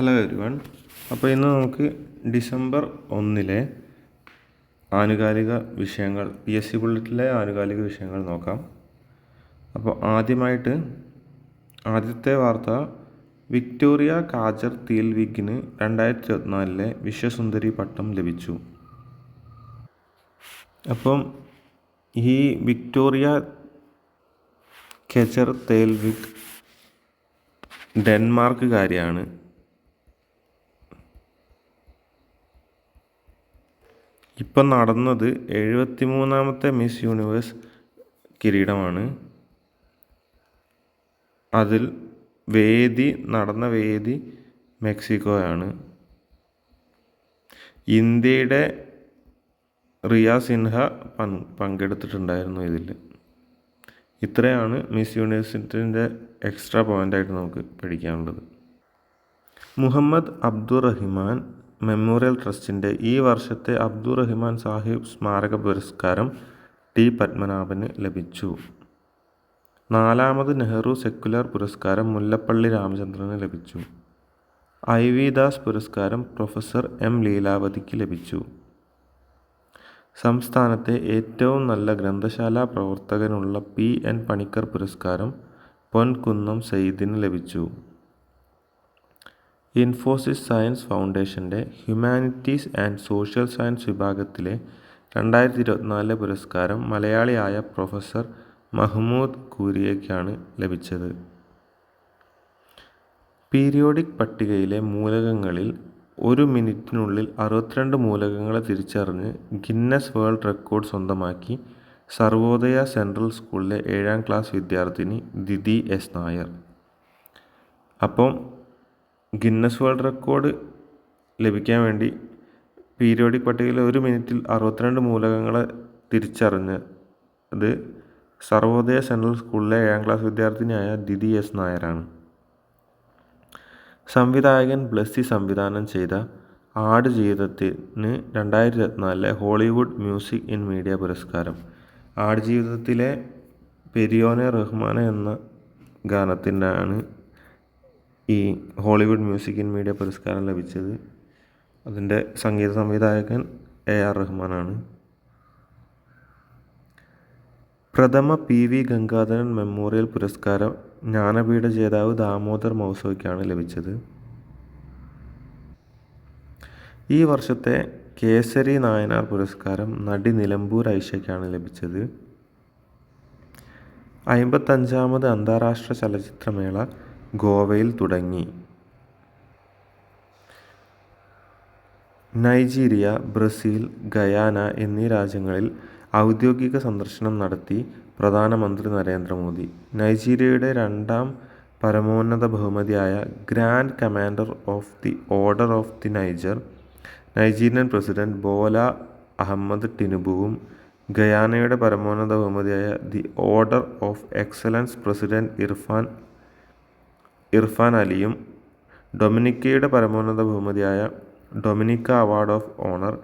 Hello everyone അപ്പോൾ ഇന്ന് നമുക്ക് ഡിസംബർ ഒന്നിലെ ആനുകാലിക വിഷയങ്ങൾ പി എസ് സി ബുള്ളറ്റിലെ ആനുകാലിക വിഷയങ്ങൾ നോക്കാം. അപ്പോൾ ആദ്യമായിട്ട് ആദ്യത്തെ വാർത്ത വിക്ടോറിയ കാജർ തീൽവിഗിന് രണ്ടായിരത്തി ഇരുപത്തിനാലിലെ വിശ്വസുന്ദരി പട്ടം ലഭിച്ചു. അപ്പം ഈ വിക്ടോറിയ കെജർ തേൽവിഗ് ഡെൻമാർക്കുകാരിയാണ്. ഇപ്പം നടന്നത് എഴുപത്തി മൂന്നാമത്തെ മിസ് യൂണിവേഴ്സ് കിരീടമാണ്. അതിൽ വേദി നടന്ന വേദി മെക്സിക്കോയാണ്. ഇന്ത്യയുടെ റിയ സിൻഹ പങ്കെടുത്തിട്ടുണ്ടായിരുന്നു ഇതിൽ. ഇത്രയാണ് മിസ് യൂണിവേഴ്സിറ്റിന്റെ എക്സ്ട്രാ പോയിന്റായിട്ട് നമുക്ക് പഠിക്കാനുള്ളത്. മുഹമ്മദ് അബ്ദുറഹിമാൻ മെമ്മോറിയൽ ട്രസ്റ്റിന്റെ ഈ വർഷത്തെ അബ്ദുറഹിമാൻ സാഹിബ് സ്മാരക പുരസ്കാരം ടി പത്മനാഭന് ലഭിച്ചു. നാലാമത് നെഹ്റു സെക്കുലർ പുരസ്കാരം മുല്ലപ്പള്ളി രാമചന്ദ്രന് ലഭിച്ചു. ഐ വി ദാസ് പുരസ്കാരം പ്രൊഫസർ എം ലീലാവതിക്ക് ലഭിച്ചു. സംസ്ഥാനത്തെ ഏറ്റവും നല്ല ഗ്രന്ഥശാല പ്രവർത്തകനുള്ള പി എൻ പണിക്കർ പുരസ്കാരം പൊൻകുന്നം സെയ്ദിന് ലഭിച്ചു. ഇൻഫോസിസ് സയൻസ് ഫൗണ്ടേഷന്റെ ഹ്യൂമാനിറ്റീസ് ആൻഡ് സോഷ്യൽ സയൻസ് വിഭാഗത്തിലെ രണ്ടായിരത്തി ഇരുപത്തിനാലിലെ പുരസ്കാരം മലയാളിയായ പ്രൊഫസർ മഹ്മൂദ് കൂരിയയ്ക്കാണ് ലഭിച്ചത്. പീരിയോഡിക് പട്ടികയിലെ മൂലകങ്ങളിൽ ഒരു മിനിറ്റിനുള്ളിൽ അറുപത്തിരണ്ട് മൂലകങ്ങളെ തിരിച്ചറിഞ്ഞ് ഗിന്നസ് വേൾഡ് റെക്കോർഡ് സ്വന്തമാക്കി സർവോദയ സെൻട്രൽ സ്കൂളിലെ ഏഴാം ക്ലാസ് വിദ്യാർത്ഥിനി ദിദി എസ് നായർ. അപ്പം ഗിന്നസ് വേൾഡ് റെക്കോർഡ് ലഭിക്കാൻ വേണ്ടി പീരിയോഡിക് പട്ടികയിൽ ഒരു മിനിറ്റിൽ അറുപത്തിരണ്ട് മൂലകങ്ങളെ തിരിച്ചറിഞ്ഞ് അത് സർവോദയ സെൻട്രൽ സ്കൂളിലെ ഏഴാം ക്ലാസ് വിദ്യാർത്ഥിനിയായ ദിദി എസ് നായരാണ്. സംവിധായകൻ ബ്ലസ്സി സംവിധാനം ചെയ്ത ആട് ജീവിതത്തിന് രണ്ടായിരത്തി ഇരുപത്തിനാലിലെ ഹോളിവുഡ് മ്യൂസിക് ഇൻ മീഡിയ പുരസ്കാരം. ആട് ജീവിതത്തിലെ പെരിയോനെ റഹ്മാനെ എന്ന ഗാനത്തിനാണ് ഈ ഹോളിവുഡ് മ്യൂസിക് ഇൻ മീഡിയ പുരസ്കാരം ലഭിച്ചത് അതിന്റെ സംഗീത സംവിധായകൻ എ ആർ റഹ്മാനാണ്. പ്രഥമ പി വി ഗംഗാധരൻ മെമ്മോറിയൽ പുരസ്കാരം ജ്ഞാനപീഠ ജേതാവ് ദാമോദർ മൗസോയ്ക്കാണ് ലഭിച്ചത്. ഈ വർഷത്തെ കേസരി നായനാർ പുരസ്കാരം നടി നിലമ്പൂർ ഐഷയ്ക്കാണ് ലഭിച്ചത്. അമ്പത്തഞ്ചാമത് അന്താരാഷ്ട്ര ചലച്ചിത്രമേള ഗോവയിൽ തുടങ്ങി. നൈജീരിയ ബ്രസീൽ ഗയാന എന്നീ രാജ്യങ്ങളിൽ ഔദ്യോഗിക സന്ദർശനം നടത്തി പ്രധാനമന്ത്രി നരേന്ദ്രമോദി. നൈജീരിയയുടെ രണ്ടാം പരമോന്നത ബഹുമതിയായ grand commander of the order of the Niger Nigerian president Bola Ahmed ടിനുബുവും ഗയാനയുടെ പരമോന്നത ബഹുമതിയായ the order of excellence president Irfan Irfan അലിയും ഡൊമിനിക്കയുടെ പരമോന്നത ബഹുമതിയായ Dominica award of honour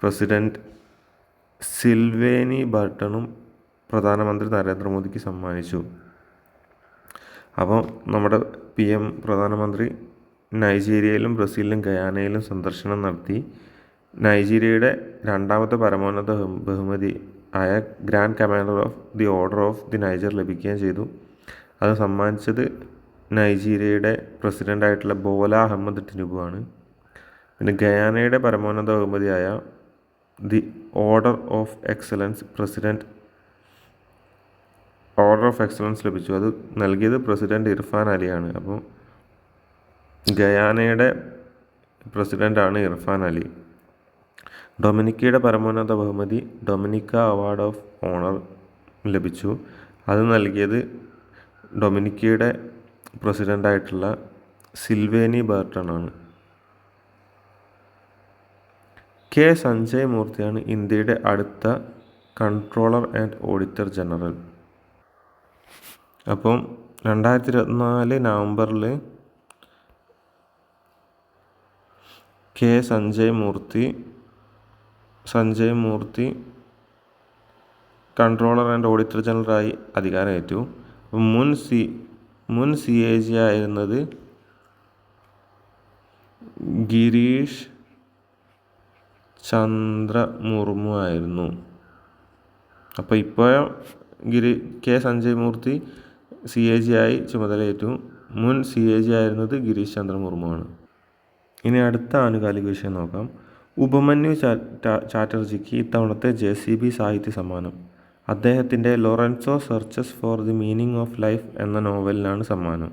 president Sylvanie ബർട്ടണും പ്രധാനമന്ത്രി നരേന്ദ്രമോദിക്ക് സമ്മാനിച്ചു. അപ്പോൾ നമ്മുടെ പി എം പ്രധാനമന്ത്രി നൈജീരിയയിലും ബ്രസീലിലും ഗയാനയിലും സന്ദർശനം നടത്തി. നൈജീരിയയുടെ രണ്ടാമത്തെ പരമോന്നത ബഹുമതി ആയ grand commander of the order of the Niger ലഭിക്കുകയും ചെയ്തു. അത് സമ്മാനിച്ചത് നൈജീരിയയുടെ പ്രസിഡന്റായിട്ടുള്ള ബോല അഹമ്മദ് ടിനുബു ആണ് പിന്നെ ഗയാനയുടെ പരമോന്നത ബഹുമതിയായ the order of excellence president order of excellence ലഭിച്ചു. അത് നൽകിയത് പ്രസിഡന്റ് ഇർഫാൻ അലിയാണ്. അപ്പോൾ ഗയാനയുടെ പ്രസിഡന്റാണ് ഇർഫാൻ അലി. ഡൊമിനിക്കയുടെ പരമോന്നത ബഹുമതി ഡൊമിനിക്ക അവാർഡ് ഓഫ് ഓണർ ലഭിച്ചു. അത് നൽകിയത് ഡൊമിനിക്കയുടെ പ്രസിഡന്റായിട്ടുള്ള സിൽവേനി ബർട്ടൺ ആണ് കെ. സഞ്ജയ് മൂർത്തിയാണ് ഇന്ത്യയുടെ അടുത്ത കൺട്രോളർ ആൻഡ് ഓഡിറ്റർ ജനറൽ. അപ്പം രണ്ടായിരത്തി ഇരുപത്തിനാല് നവംബറിൽ K. Sanjay Murthy Sanjay Murthy controller and auditor ജനറലായി അധികാരമേറ്റു. മുൻ സി മുൻ സി എ ജി ആയിരുന്നത് ഗിരീഷ് ചന്ദ്ര മുർമു ആയിരുന്നു. അപ്പോൾ ഇപ്പോൾ Giri K Sanjay Murthy C A G ആയി ചുമതലയേറ്റു. മുൻ സി എ ജി ആയിരുന്നത് ഗിരീഷ് ചന്ദ്ര മുർമു ആണ്. ഇനി അടുത്ത ആനുകാലിക വിഷയം നോക്കാം. ഉപമന്യു ചാറ്റർജിക്ക് ഇത്തവണത്തെ ജെ സി ബി സാഹിത്യ സമ്മാനം. അദ്ദേഹത്തിന്റെ Lorenzo searches for the meaning of life എന്ന നോവലിനാണ് സമ്മാനം.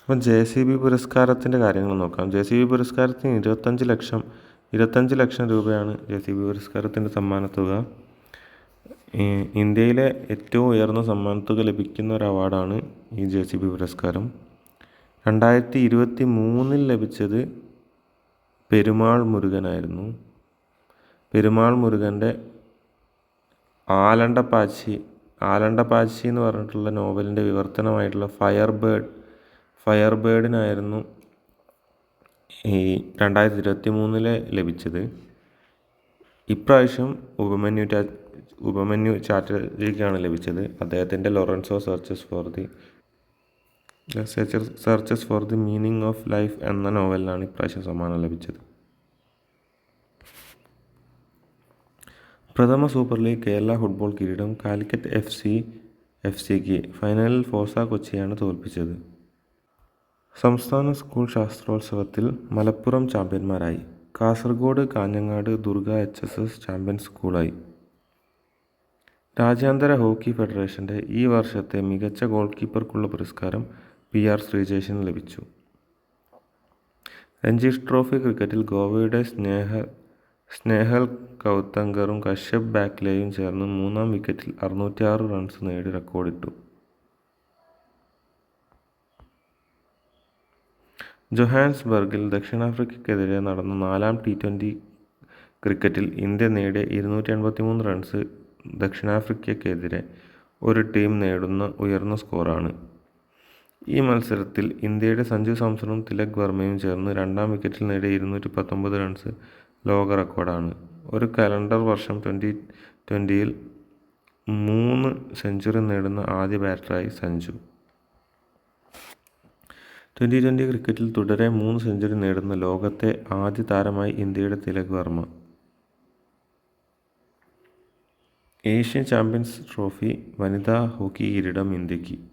അപ്പം ജെ സി ബി പുരസ്കാരത്തിന്റെ കാര്യങ്ങൾ നോക്കാം. ജെ സി ബി പുരസ്കാരത്തിന് ഇരുപത്തഞ്ച് ലക്ഷം ഇരുപത്തഞ്ച് ലക്ഷം രൂപയാണ് ജെ സി ബി പുരസ്കാരത്തിന്റെ സമ്മാനത്തുക. ഇന്ത്യയിലെ ഏറ്റവും ഉയർന്ന സമ്മാനത്തുക ലഭിക്കുന്ന ഒരു അവാർഡാണ് ഈ ജെ സി ബി പുരസ്കാരം. രണ്ടായിരത്തി ഇരുപത്തി മൂന്നിൽ ലഭിച്ചത് പെരുമാൾ മുരുകനായിരുന്നു. പെരുമാൾ മുരുകന്റെ ആലണ്ടപ്പാച്ചി ആലണ്ടപ്പാച്ചി എന്ന് പറഞ്ഞിട്ടുള്ള നോവലിന്റെ വിവർത്തനമായിട്ടുള്ള ഫയർ ബേർഡ് ഫയർ ബേർഡിനായിരുന്നു ഈ രണ്ടായിരത്തി ഇരുപത്തി മൂന്നിൽ ലഭിച്ചത്. ഇപ്രാവശ്യം ഉപമന്യു ഉപമന്യു ചാറ്റർജിക്കാണ് ലഭിച്ചത്. അദ്ദേഹത്തിന്റെ Lorenzo searches for the searches for the meaning of life എന്ന നോവലിനാണ് ഇപ്രാവശ്യം സമ്മാനം ലഭിച്ചത്. പ്രഥമ സൂപ്പർ ലീഗ് കേരള ഫുട്ബോൾ കിരീടം കാലിക്കറ്റ് എഫ് സി എഫ് സിക്ക് ഫൈനലിൽ ഫോസ കൊച്ചിയാണ് തോൽപ്പിച്ചത്. സംസ്ഥാന സ്കൂൾ ശാസ്ത്രോത്സവത്തിൽ Malappuram ചാമ്പ്യന്മാരായി. Kasaragod Kanhangad Durga H S S champion സ്കൂളായി. രാജ്യാന്തര ഹോക്കി ഫെഡറേഷന്റെ ഈ വർഷത്തെ മികച്ച ഗോൾ കീപ്പർക്കുള്ള പുരസ്കാരം പി ആർ ശ്രീജേഷിന് ലഭിച്ചു. രഞ്ജീഷ് ട്രോഫി ക്രിക്കറ്റിൽ ഗോവയുടെ സ്നേഹ സ്നേഹൽ കൗത്തങ്കറും കശ്യപ് ബാക്ലേയും ചേർന്ന് മൂന്നാം വിക്കറ്റിൽ അറുന്നൂറ്റിയാറ് റൺസ് നേടി റെക്കോർഡിട്ടു ജൊഹാൻസ്ബർഗിൽ ദക്ഷിണാഫ്രിക്കയ്ക്കെതിരെ നടന്ന നാലാം ടി ട്വന്റി ക്രിക്കറ്റിൽ ഇന്ത്യ നേടിയ ഇരുന്നൂറ്റി എൺപത്തിമൂന്ന് റൺസ് ദക്ഷിണാഫ്രിക്കയ്ക്കെതിരെ ഒരു ടീം നേടുന്ന ഉയർന്ന സ്കോറാണ് ഈ മത്സരത്തിൽ ഇന്ത്യയുടെ സഞ്ജു സാംസണും തിലക് വർമ്മയും ചേർന്ന് രണ്ടാം വിക്കറ്റിൽ നേടിയ ഇരുന്നൂറ്റി പത്തൊമ്പത് റൺസ് ലോക റെക്കോർഡാണ്. ഒരു കലണ്ടർ വർഷം ട്വന്റി ട്വന്റിയിൽ മൂന്ന് സെഞ്ചുറി നേടുന്ന ആദ്യ ബാറ്ററായി സഞ്ജു. ട്വന്റി ട്വന്റി ക്രിക്കറ്റിൽ തുടരെ മൂന്ന് സെഞ്ചുറി നേടുന്ന ലോകത്തെ ആദ്യ താരമായി ഇന്ത്യയുടെ Tilak Varma. Asian champions trophy വനിതാ ഹോക്കി കിരീടം ഇന്ത്യയ്ക്ക്.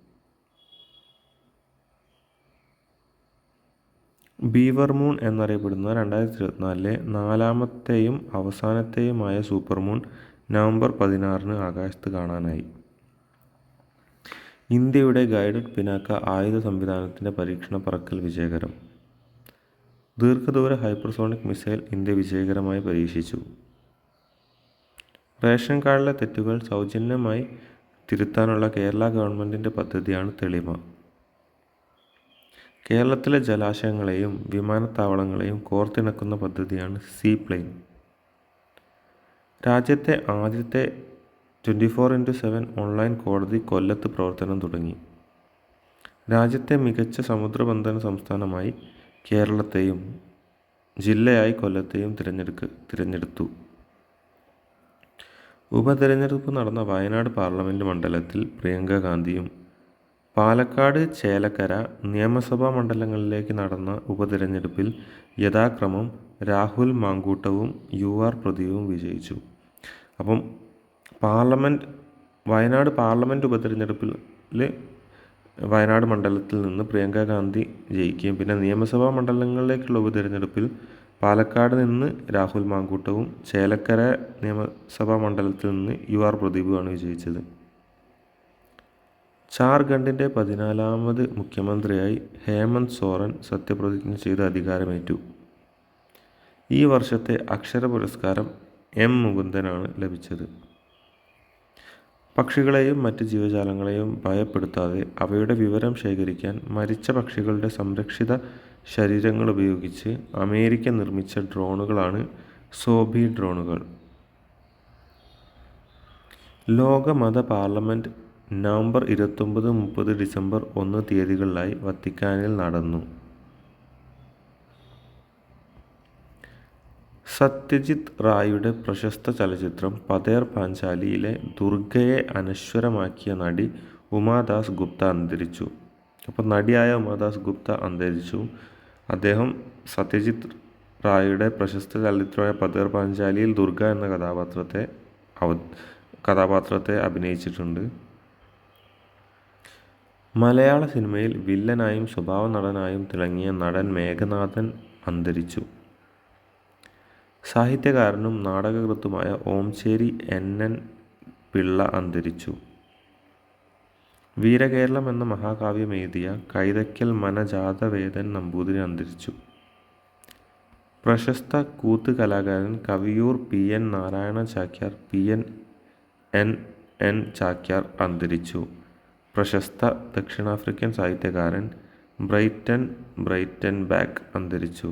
ബീവർ മൂൺ എന്നറിയപ്പെടുന്ന രണ്ടായിരത്തി ഇരുപത്തിനാലിലെ നാലാമത്തെയും അവസാനത്തെയുമായ സൂപ്പർ മൂൺ നവംബർ പതിനാറിന് ആകാശത്ത് കാണാനായി. ഇന്ത്യയുടെ ഗൈഡഡ് പിനാക്ക ആയുധ സംവിധാനത്തിന്റെ പരീക്ഷണ പറക്കൽ വിജയകരം. ദീർഘദൂര ഹൈപ്പർസോണിക് മിസൈൽ ഇന്ത്യ വിജയകരമായി പരീക്ഷിച്ചു. റേഷൻ കാർഡിലെ തെറ്റുകൾ സൗജന്യമായി തിരുത്താനുള്ള കേരള ഗവൺമെന്റിന്റെ പദ്ധതിയാണ് തെളിമ. കേരളത്തിലെ ജലാശയങ്ങളെയും വിമാനത്താവളങ്ങളെയും കോർത്തിണക്കുന്ന പദ്ധതിയാണ് സീ പ്ലെയിൻ രാജ്യത്തെ ആദ്യത്തെ twenty four into seven online കോടതി കൊല്ലത്ത് പ്രവർത്തനം തുടങ്ങി. രാജ്യത്തെ മികച്ച സമുദ്രബന്ധന സംസ്ഥാനമായി കേരളത്തെയും ജില്ലയായി കൊല്ലത്തെയും തിരഞ്ഞെടുക്ക തിരഞ്ഞെടുത്തു. ഉപതെരഞ്ഞെടുപ്പ് നടന്ന വയനാട് പാർലമെന്റ് മണ്ഡലത്തിൽ പ്രിയങ്ക ഗാന്ധിയും പാലക്കാട് ചേലക്കര നിയമസഭാ മണ്ഡലങ്ങളിലേക്ക് നടന്ന ഉപതിരഞ്ഞെടുപ്പിൽ യഥാക്രമം രാഹുൽ മാങ്കൂട്ടവും യു ആർ പ്രദീപും വിജയിച്ചു. അപ്പം പാർലമെന്റ് വയനാട് പാർലമെന്റ് ഉപതിരഞ്ഞെടുപ്പിൽ വയനാട് മണ്ഡലത്തിൽ നിന്ന് പ്രിയങ്ക ഗാന്ധി ജയിക്കുകയും പിന്നെ നിയമസഭാ മണ്ഡലങ്ങളിലേക്കുള്ള ഉപതിരഞ്ഞെടുപ്പിൽ പാലക്കാട് നിന്ന് രാഹുൽ മാങ്കൂട്ടവും ചേലക്കര നിയമസഭാ മണ്ഡലത്തിൽ നിന്ന് യു ആർ പ്രദീപുമാണ് വിജയിച്ചത്. ജാർഖണ്ഡിന്റെ പതിനാലാമത് മുഖ്യമന്ത്രിയായി ഹേമന്ത് സോറൻ സത്യപ്രതിജ്ഞ ചെയ്ത് അധികാരമേറ്റു. ഈ വർഷത്തെ അക്ഷര പുരസ്കാരം എം മുകുന്ദനാണ് ലഭിച്ചത്. പക്ഷികളെയും മറ്റ് ജീവജാലങ്ങളെയും ഭയപ്പെടുത്താതെ അവയുടെ വിവരം ശേഖരിക്കാൻ മരിച്ച പക്ഷികളുടെ സംരക്ഷിത ശരീരങ്ങൾ ഉപയോഗിച്ച് അമേരിക്ക നിർമ്മിച്ച ഡ്രോണുകളാണ് സോബി ഡ്രോണുകൾ. ലോക മത പാർലമെന്റ് നവംബർ ഇരുപത്തൊമ്പത് മുപ്പത് ഡിസംബർ ഒന്ന് തീയതികളിലായി വത്തിക്കാനിൽ നടന്നു. സത്യജിത് റായുടെ പ്രശസ്ത ചലച്ചിത്രം പതേർ പാഞ്ചാലിയിലെ ദുർഗയെ അനശ്വരമാക്കിയ നടി ഉമാദാസ് ഗുപ്ത അന്തരിച്ചു. അപ്പോൾ നടിയായ ഉമാദാസ് ഗുപ്ത അന്തരിച്ചു. അദ്ദേഹം സത്യജിത് റായുടെ പ്രശസ്ത ചലച്ചിത്രമായ പതേർ പാഞ്ചാലിയിൽ ദുർഗ എന്ന കഥാപാത്രത്തെ കഥാപാത്രത്തെ അഭിനയിച്ചിട്ടുണ്ട്. മലയാള സിനിമയിൽ വില്ലനായും സ്വഭാവ നടനായും തിളങ്ങിയ നടൻ മേഘനാഥൻ അന്തരിച്ചു. സാഹിത്യകാരനും നാടകകൃത്തുമായ ഓംശേരി എൻ. എൻ. പിള്ള അന്തരിച്ചു. വീരകേരളം എന്ന മഹാകാവ്യം എഴുതിയ കൈതയ്ക്കൽ മനജാതവേദൻ നമ്പൂതിരി അന്തരിച്ചു. പ്രശസ്ത കൂത്ത് കലാകാരൻ Kaviyoor P. N. Narayana Chakyar P. N. N. N. Chakyar അന്തരിച്ചു. പ്രശസ്ത ദക്ഷിണാഫ്രിക്കൻ സാഹിത്യകാരൻ ബ്രൈറ്റൻ ബാക്ക് അന്തരിച്ചു.